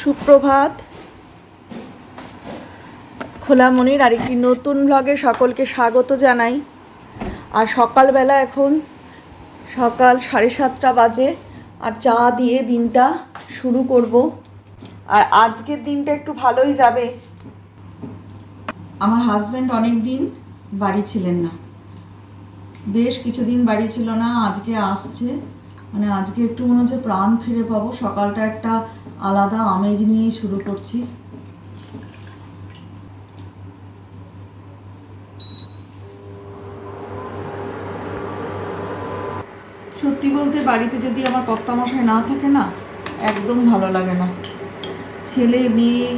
সুপ্রভাত। খোলামনির আরেকটি নতুন ব্লগে সকলকে স্বাগত জানাই। আর সকালবেলা এখন সকাল সাড়ে সাতটা বাজে, আর চা দিয়ে দিনটা শুরু করব। আর আজকের দিনটা একটু ভালোই যাবে। আমার হাজব্যান্ড অনেক দিন বাড়ি ছিলেন না। বেশ কিছুদিন বাড়ি ছিল না, আজকে আসছে। মানে আজকে একটু মনে হচ্ছে প্রাণ ফিরে পাবো। সকালটা একটা আলাদা আমেজ নিয়েই শুরু করছি। সত্যি বলতে বাড়িতে যদি আমার কর্তামশাই না থাকে না, একদম ভালো লাগে না। ছেলে, মেয়ে,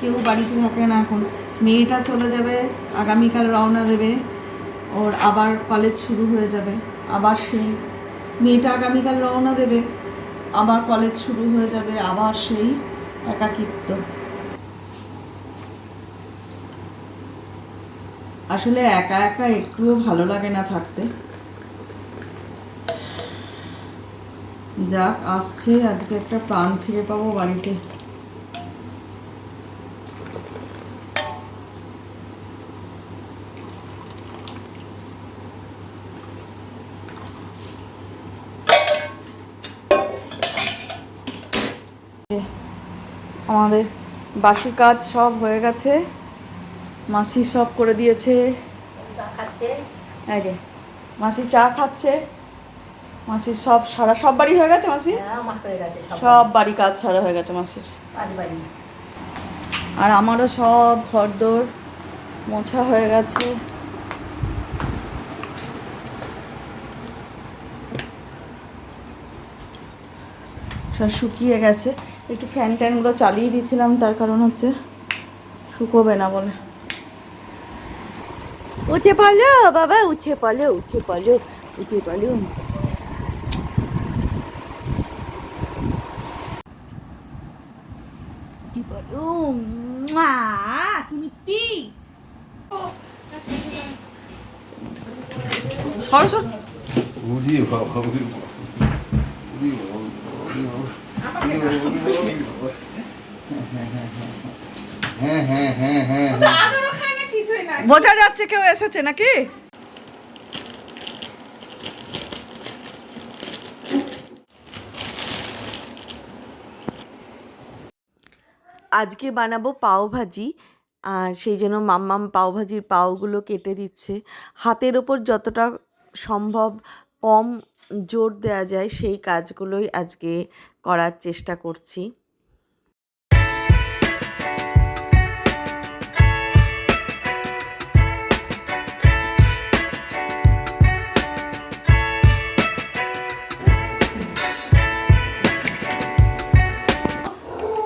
কেউ বাড়িতে থাকে না এখন। মেয়েটা চলে যাবে, আগামীকাল রওনা দেবে, ওর আবার কলেজ শুরু হয়ে যাবে, আবার সেই মেয়েটা আগামীকাল রওনা দেবে। আবার কলেজ শুরু হয়ে যাবে, আবার সেই একাকিত্ব। আসলে একা একা একটুও ভালো লাগে না থাকতে। যাক, আসছে, আজকে একটা প্রাণ ফিরে পাবো বাড়িতে। আমাদের বাসি কাজ সব হয়ে গেছে। মাসি সব করে দিয়েছে। আগে মাসি চা খাচ্ছে। মাসির সব সারা সব বাড়ি হয়ে গেছে মাসি? সব বাড়ি। কাজ সারা হয়ে গেছে মাসির। আর আমারও সব ঘরদোর মোছা হয়ে গেছে। সব শুকিয়ে গেছে। একটু ফ্যান ট্যানগুলো চালিয়ে দিয়েছিলাম তার কারণ হচ্ছে শুকোবে না বলে। উঠে পড়ল বাবা উঠে পড়ল উঠে পড়ল উঠে পড়ল। উঠে হ্যাঁ, হ্যাঁ, হ্যাঁ, বোঝা যাচ্ছে কেউ এসেছে নাকি? আজকে বানাবো পাও ভাজি আর সেই জন্য মাম্মাম পাও ভাজির পাওগুলো কেটে দিচ্ছে। হাতের ওপর যতটা সম্ভব কম জোর দেওয়া যায় সেই কাজগুলোই আজকে করার চেষ্টা করছি।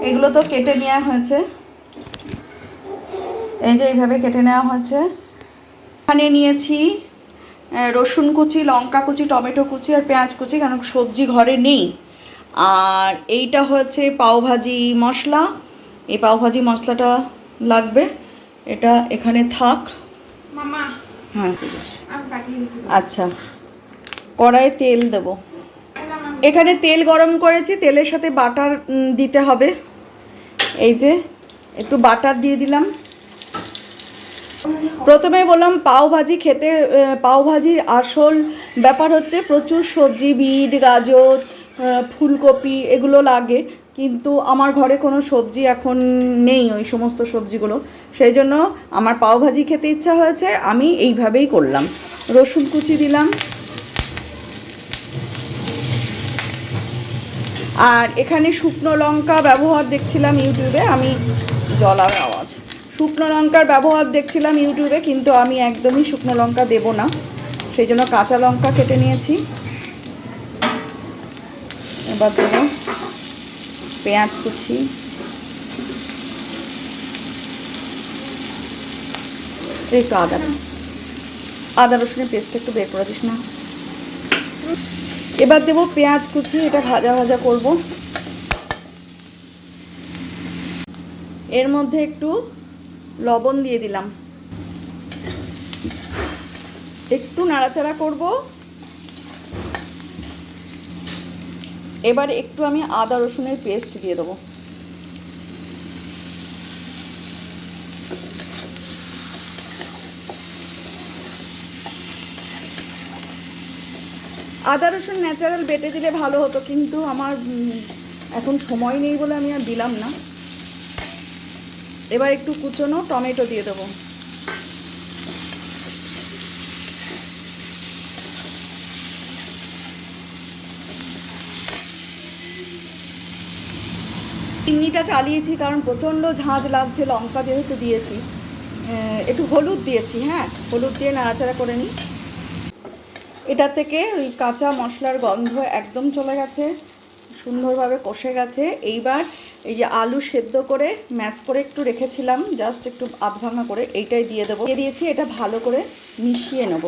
এগুলো তো কেটে নেওয়া হয়েছে। এই যে এইভাবে কেটে নেওয়া হয়েছে। এখানে নিয়েছি রসুন কুচি লঙ্কা কুচি টমেটো কুচি আর পেঁয়াজ কুচি কারণ সবজি ঘরে নেই। আর এইটা হচ্ছে পাওভাজি মশলা। এই পাওভাজি মশলাটা লাগবে। এটা এখানে থাক। মামা হ্যাঁ। আচ্ছা। কড়াই তেল দেব। এখানে তেল গরম করেছি তেলের সাথে বাটার দিতে হবে। এই যে একটু বাটার দিয়ে দিলাম। প্রথমে বললাম পাও ভাজি খেতে আহ, পাও ভাজির আসল ব্যাপার হচ্ছে প্রচুর সবজি বিট গাজর ফুলকপি এগুলো লাগে কিন্তু আমার ঘরে কোনো সবজি এখন নেই ওই সমস্ত সবজিগুলো। সেই জন্য আমার পাও ভাজি খেতে ইচ্ছা হয়েছে আমি এইভাবেই করলাম। রসুন কুচি দিলাম। আর এখানে শুকনো লঙ্কা ব্যবহার দেখছিলাম ইউটিউবে আমি জলার আওয়াজ। শুকনো লঙ্কার ব্যবহার দেখছিলাম ইউটিউবে, কিন্তু আমি একদমই শুকনো লঙ্কা দেব না। সেই জন্য কাঁচা লঙ্কা কেটে নিয়েছি। এবার দেবো পেঁয়াজ কুচি। একটু আদা। আদা রসুনের পেস্ট একটু বের করে দিস না। এবার দেবো পেঁয়াজ কুচি, এটা ভাজা ভাজা করব। এর মধ্যে একটু লবণ দিয়ে দিলাম। একটু নাড়াচাড়া করব। এবার একটু আমি আদা রসুনের পেস্ট দিয়ে দেবো। আদা রসুন ন্যাচারাল বেটে দিলে ভালো হতো, কিন্তু আমার এখন সময় নেই বলে আমি আর দিলাম না। এবার একটু কুচনো টমেটো দিয়ে দেবো। চিংড়িটা চালিয়েছি কারণ প্রচণ্ড ঝাঁঝ লাগছে, লঙ্কা যেহেতু দিয়েছি একটু হলুদ দিয়েছি হ্যাঁ হলুদ দিয়ে নাড়াচাড়া করে নিই। এটা থেকে ওই কাঁচা মশলার গন্ধ একদম চলে গেছে, সুন্দরভাবে কষে গেছে। এইবার এই যে আলু সেদ্ধ করে ম্যাশ করে একটু রেখেছিলাম, জাস্ট একটু আধ ভাঙা করে এইটাই দিয়ে দেবো। দিয়ে দিয়েছি, এটা ভালো করে মিশিয়ে নেব।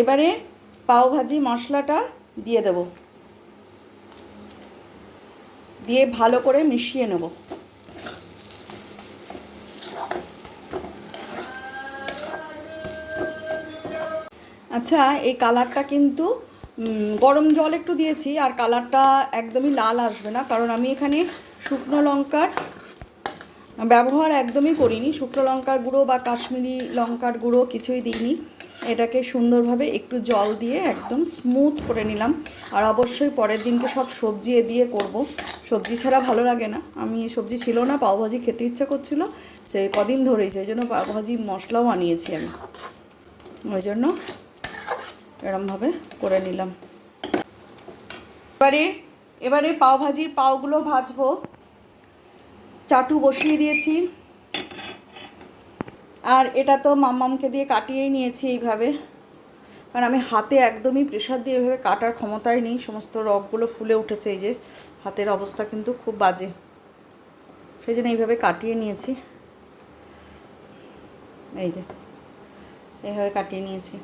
এবারে পাওভাজি মশলাটা দিয়ে দেব। দিয়ে ভালো করে মিশিয়ে নেব। আচ্ছা এই কালারটা কিন্তু গরম জল একটু দিয়েছি আর কালারটা একদমই লাল আসবে না, কারণ আমি এখানে শুকনো লঙ্কার ব্যবহার একদমই করিনি। শুকনো লঙ্কার গুঁড়ো বা কাশ্মীরি লঙ্কার গুঁড়ো কিছুই দিইনি। এটাকে সুন্দরভাবে একটু জল দিয়ে একদম স্মুথ করে নিলাম। আর অবশ্যই পরের দিনকে সব সবজি এ দিয়ে করব। সবজি ছাড়া ভালো লাগে না। আমি সবজি ছিল না পাওভাজি খেতে ইচ্ছা করছিল, সে কদিন ধরেই, সেই জন্য পাওভাজি মশলাও আনিয়েছি আমি। ওই জন্য এরমভাবে করে নিলাম। এবারে এবারে পাও ভাজির পাওগুলো ভাজবো। চাটু বসিয়ে দিয়েছি। আর এটা তো মাম্মামকে দিয়ে কাটিয়েই নিয়েছি এইভাবে। কারণ আমি হাতে একদমই প্রেশার দিয়ে এভাবে কাটার ক্ষমতাই নেই। সমস্ত রগগুলো ফুলে উঠেছে এই যে, হাতের অবস্থা কিন্তু খুব বাজে। সেই জন্য এইভাবে কাটিয়ে নিয়েছি। এই যে, এইভাবে কাটিয়ে নিয়েছি।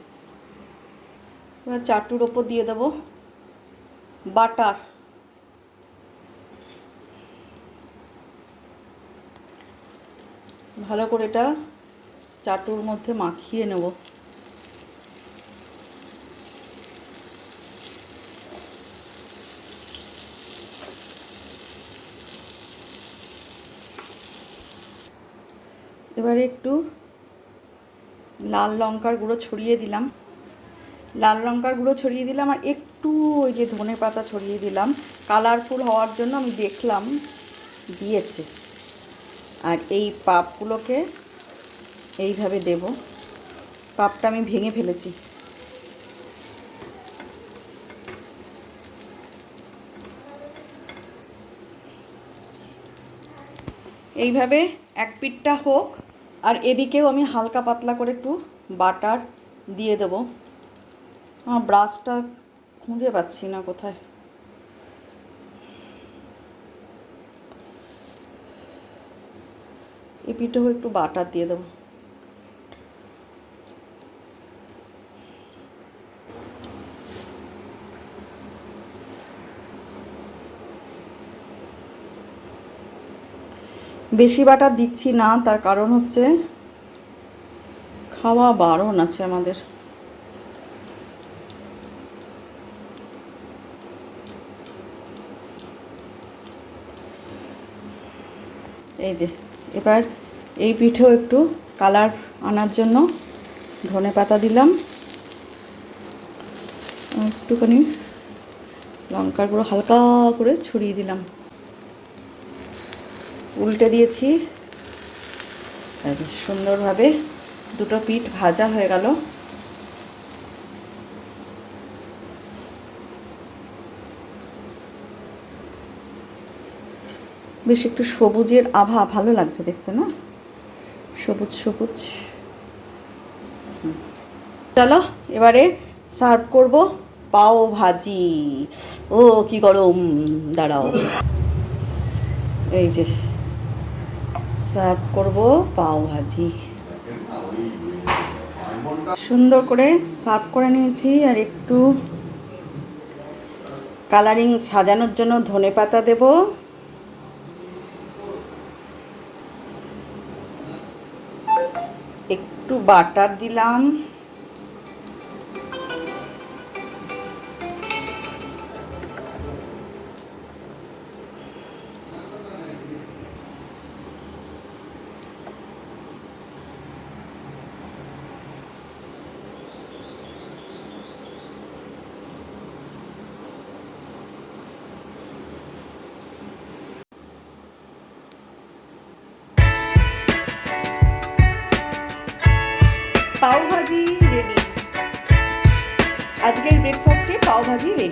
এবার চাটুর ওপর দিয়ে দেবো বাটার। ভালো করে এটা চাটুর মধ্যে মাখিয়ে নেব। এবারে একটু লাল লঙ্কার গুঁড়ো ছড়িয়ে দিলাম। লাল লঙ্কার গুঁড়ো ছড়িয়ে দিলাম আর একটু ওই যে ধনে পাতা ছড়িয়ে দিলাম। কালারফুল হওয়ার জন্য আমি দেখলাম দিয়েছে। আর এই পাপগুলোকে এইভাবে দেব। পাপটা আমি ভেঙে ফেলেছি। এইভাবে এক পিঠটা হোক, আর এদিকেও আমি হালকা পাতলা করে একটু বাটার দিয়ে দেবো। আমার ব্রাশটা খুঁজে পাচ্ছি না কোথায়। এই পিঠেও একটু বাটার দিয়ে দেবো। বেশি বাটার দিচ্ছি না, তার কারণ হচ্ছে খাওয়া বারণ আছে আমাদের। এই যে, এবার এই পিঠেও একটু কালার আনার জন্য ধনে পাতা দিলাম। একটুখানি লঙ্কার গুঁড়ো হালকা করে ছড়িয়ে দিলাম। উল্টে দিয়েছি। সুন্দরভাবে দুটো পিঠ ভাজা হয়ে গেল। বেশ একটু সবুজের আভা, ভালো লাগছে দেখতে, না? সবুজ সবুজ। চলো, এবারে সার্ভ করব পাও ভাজি। ও, কি গরম! দাঁড়াও। এই যে, সার্ভ করব পাও ভাজি। সুন্দর করে সার্ভ করে নিয়েছি, আর একটু কালারিং সাজানোর জন্য ধনে পাতা দেবো। একটু বাটার দিলাম। রেডি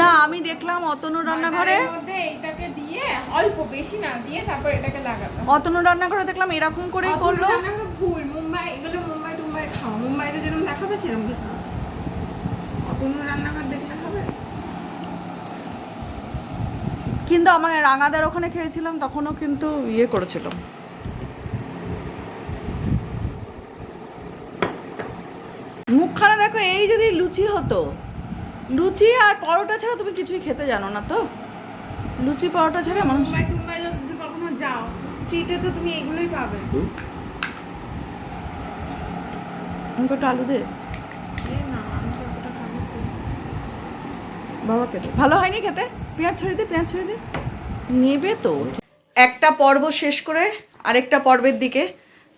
না আমি দেখলাম অতনু রান্নাঘরে। দিয়ে অল্প বেশি না দিয়ে তারপর এটাকে অতনু রান্নাঘরে দেখলাম এরকম করেই করল। ভুল মুম্বাই এগুলো মুম্বাই টুম্বাই খাও। মুম্বাইতে যেরকম দেখাবে সেরকম অতনু রান্নাঘর দেখলে হবে? কিন্তু আমার রাঙাদার ওখানে খেয়েছিলাম তখনও কিন্তু ইয়ে করেছিল। মুখখানা দেখো এই যদি লুচি হতো। লুচি আর পরোটা ছাড়া তুমি কিছুই খেতে জানো না তো? লুচি পরোটা ছাড়া মানুষ মুম্বাই টুম্বাই যদি কখনো যাও স্ট্রিটে তো তুমি এগুলোই পাবে। একটু আলু দে? এই না আমি তো অতটা খাব না। বাবাকে দে ভালো হয়নি খেতে? পেঁয়াজ ছড়িয়ে দে পেঁয়াজ ছড়িয়ে দে। নেবে তো। একটা পর্ব শেষ করে আরেকটা পর্বের দিকে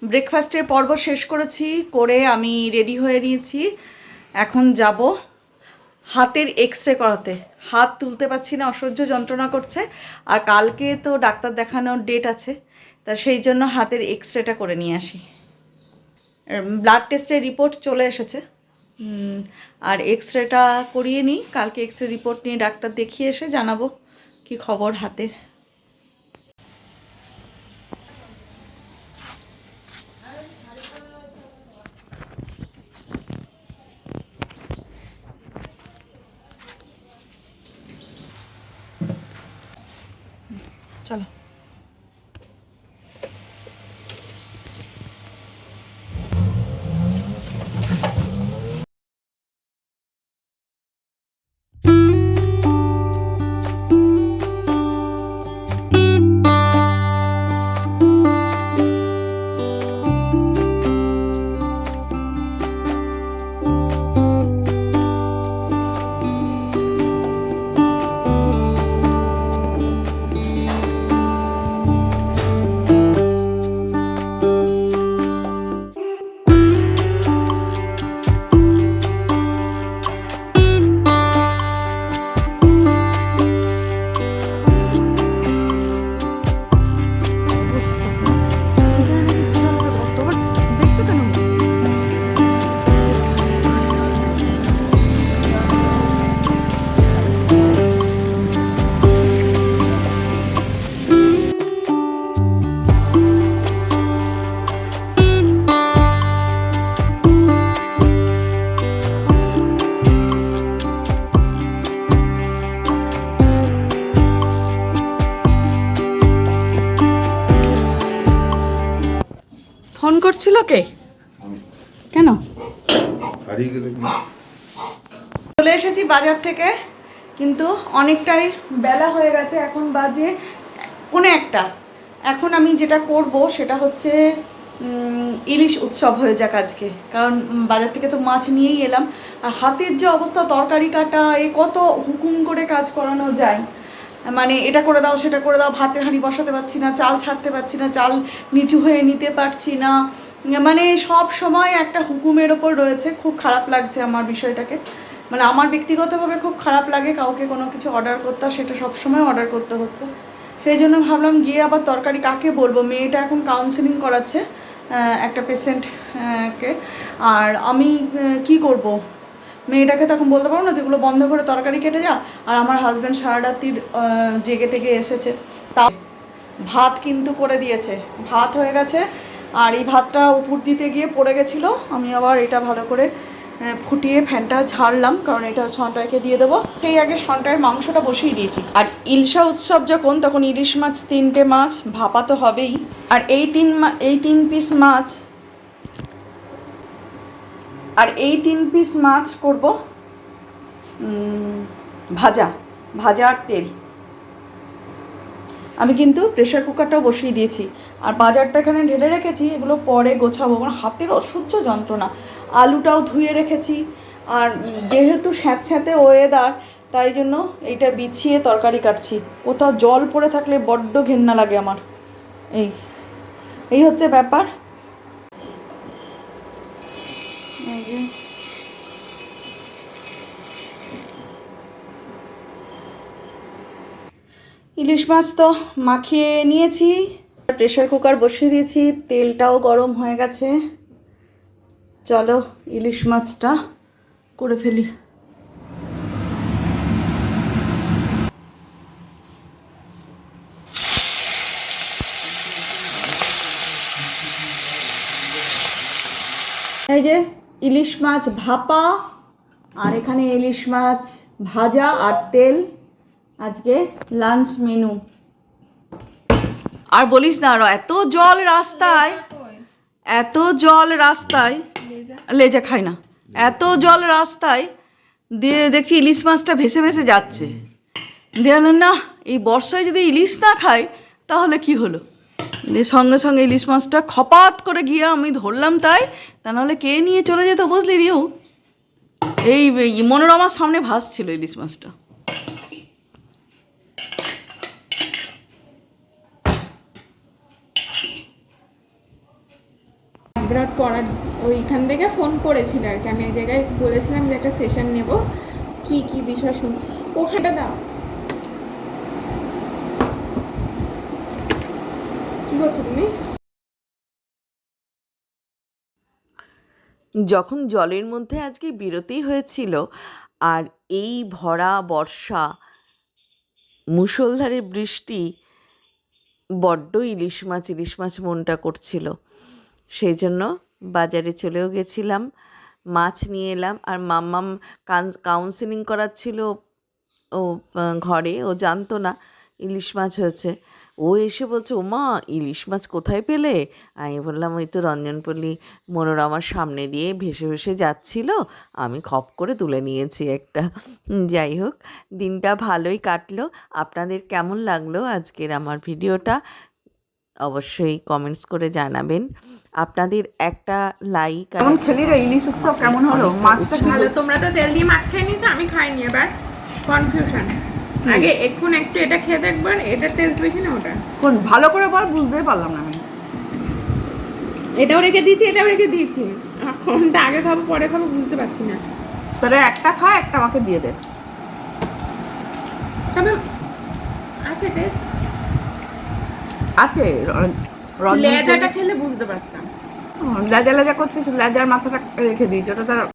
ব্রেকফাস্টের পর্ব শেষ করেছি, করে আমি রেডি হয়ে নিয়েছি। এখন যাব হাতের এক্স রে করাতে। হাত তুলতে পারছি না, অসহ্য যন্ত্রণা করছে। আর কালকে তো ডাক্তার দেখানোর ডেট আছে, তা সেই জন্য হাতের এক্স রেটা করে নিয়ে আসি। ব্লাড টেস্টের রিপোর্ট চলে এসেছে। আর এক্স রেটা করিয়ে নিই। কালকে এক্স রে রিপোর্ট নিয়ে ডাক্তার দেখিয়ে এসে জানাব কি খবর হাতের। করছিল কে? কেন? চলে এসেছি বাজার থেকে কিন্তু অনেকটাই বেলা হয়ে গেছে এখন বাজে কোনো একটা। এখন আমি যেটা করব সেটা হচ্ছে ইলিশ উৎসব হয়ে যাক আজকে। কারণ বাজার থেকে তো মাছ নিয়েই এলাম। আর হাতের যে অবস্থা তরকারি কাটা এ কত হুকুম করে কাজ করানো যায়। মানে এটা করে দাও সেটা করে দাও ভাতের হাঁড়ি বসাতে পারছি না চাল ছাড়তে পারছি না চাল নিচু হয়ে নিতে পারছি না। মানে সব সময় একটা হুকুমের ওপর রয়েছে, খুব খারাপ লাগছে আমার বিষয়টাকে। মানে আমার ব্যক্তিগতভাবে খুব খারাপ লাগে কাউকে কোনো কিছু অর্ডার করতে, সেটা সবসময় অর্ডার করতে হচ্ছে। সেই জন্য ভাবলাম গিয়ে আবার তরকারি কাকে বলব? মেয়েটা এখন কাউন্সিলিং করাচ্ছে একটা পেশেন্ট কে। আর আমি কি করব? মেয়েটাকে তখন বলতে পারব না যেগুলো বন্ধ করে তরকারি কেটে যা। আর আমার হাজব্যান্ড সারা রাত্রির জেগে টেগে এসেছে। তা ভাত কিন্তু করে দিয়েছে। ভাত হয়ে গেছে আর এই ভাতটা উপর দিতে গিয়ে পড়ে গেছিল। আমি আবার এটা ভালো করে ফুটিয়ে ফ্যানটা ঝাড়লাম, কারণ এটা সন্টাইকে দিয়ে দেবো। সেই আগে সন্টায়ের মাংসটা বসিয়ে দিয়েছি। আর ইলশা উৎসব যখন, তখন ইলিশ মাছ, তিনটে মাছ, ভাপা তো হবেই। আর এই তিন এই তিন পিস মাছ, আর এই তিন পিস মাছ করব ভাজা ভাজা আর তেল। আমি কিন্তু প্রেশার কুকারটাও বসিয়ে দিয়েছি। আর বাজারটা এখানে ঢেলে রেখেছি, এগুলো পরে গোছাবো। আমার হাতের অসহ্য যন্ত্রণা। আলুটাও ধুয়ে রেখেছি। আর যেহেতু স্যাঁতস্যাঁতে ওয়েদার তাই জন্য এইটা বিছিয়ে তরকারি কাটছি। কোথাও জল পড়ে থাকলে বড্ড ঘেন্না লাগে আমার। এই এই হচ্ছে ব্যাপার। এই যে। ইলিশ মাছ তো মাখিয়ে নিয়েছি। প্রেশার কুকার বসিয়ে দিয়েছি, তেলটাও গরম হয়ে গেছে। চলো ইলিশ মাছটা করে ফেলি। এই যে ইলিশ মাছ ভাপা, আর এখানে ইলিশ মাছ ভাজা আর তেল। আজকে লাঞ্চ মেনু আর বলিস না আরও এত জল রাস্তায় এত জল রাস্তায় লেজা। খাই না। এত জল রাস্তায় দিয়ে দেখছি ইলিশ মাছটা ভেসে ভেসে যাচ্ছে। দিয়ে না এই বর্ষায় যদি ইলিশ না খাই তাহলে কি হলো? দিয়ে সঙ্গে সঙ্গে ইলিশ মাছটা খপাত করে গিয়ে আমি ধরলাম তাই তা নাহলে কে নিয়ে চলে যেত বুঝলি রিও এই এই মনোরমার সামনে ভাসছিল ইলিশ মাছটা। পড়ার, ওইখান থেকে ফোন করেছিল আর কি। আমি এই জায়গায় বলেছিলাম যে একটা সেশন নেব। কি কি বিষয় শুন ওখানটা দাও। কি করছ তুমি? যখন জলের মধ্যে আজকে বিরতি হয়েছিল আর এই ভরা বর্ষা মুষলধারে বৃষ্টি, বড্ড ইলিশ মাছ ইলিশ মাছ মনটা করছিল। সেই জন্য বাজারে চলেও গেছিলাম, মাছ নিয়ে এলাম আর মাম্মাম কাউন্সিলিং করাচ্ছিল ও ঘরে, ও জানতো না ইলিশ মাছ হয়েছে। ও এসে বলছে, ওমা, ইলিশ মাছ কোথায় পেলে? আমি বললাম, ওই তো রঞ্জনপল্লী মনোরমার সামনে দিয়ে ভেসে ভেসে যাচ্ছিল, আমি খপ করে তুলে নিয়েছি একটা। যাই হোক, দিনটা ভালোই কাটলো। আপনাদের কেমন লাগল আজকের আমার ভিডিওটা? অবশ্যই কমেন্টস করে জানাবেন। আপনাদের একটা লাইক কেমন খেলি রে? ইলিশ উৎসব কেমন হলো? মাছটা ভালো তোমরা তো তেল দিয়ে মাছ খাই নিয়েছো আমি খাইনি এবার। কনফিউশন আগে এখন একটু এটা খেয়ে দেখবার এটা টেস্ট বেশি না ওটা। কোন ভালো করে বল বুঝতেই পারলাম না আমি। এটাও রেখে দিয়েছি এটাও রেখে দিয়েছি। কোনটা আগে খাব পরে খাব বুঝতে পারছি না। তাহলে একটা খা একটা আমাকে দিয়ে দে। তবে আছে টেস্ট আছে লেজাটা খেলে বুঝতে পারতাম। লেজা লেজা করছিস লেজার মাথাটা রেখে দিয়েছি ওটা তার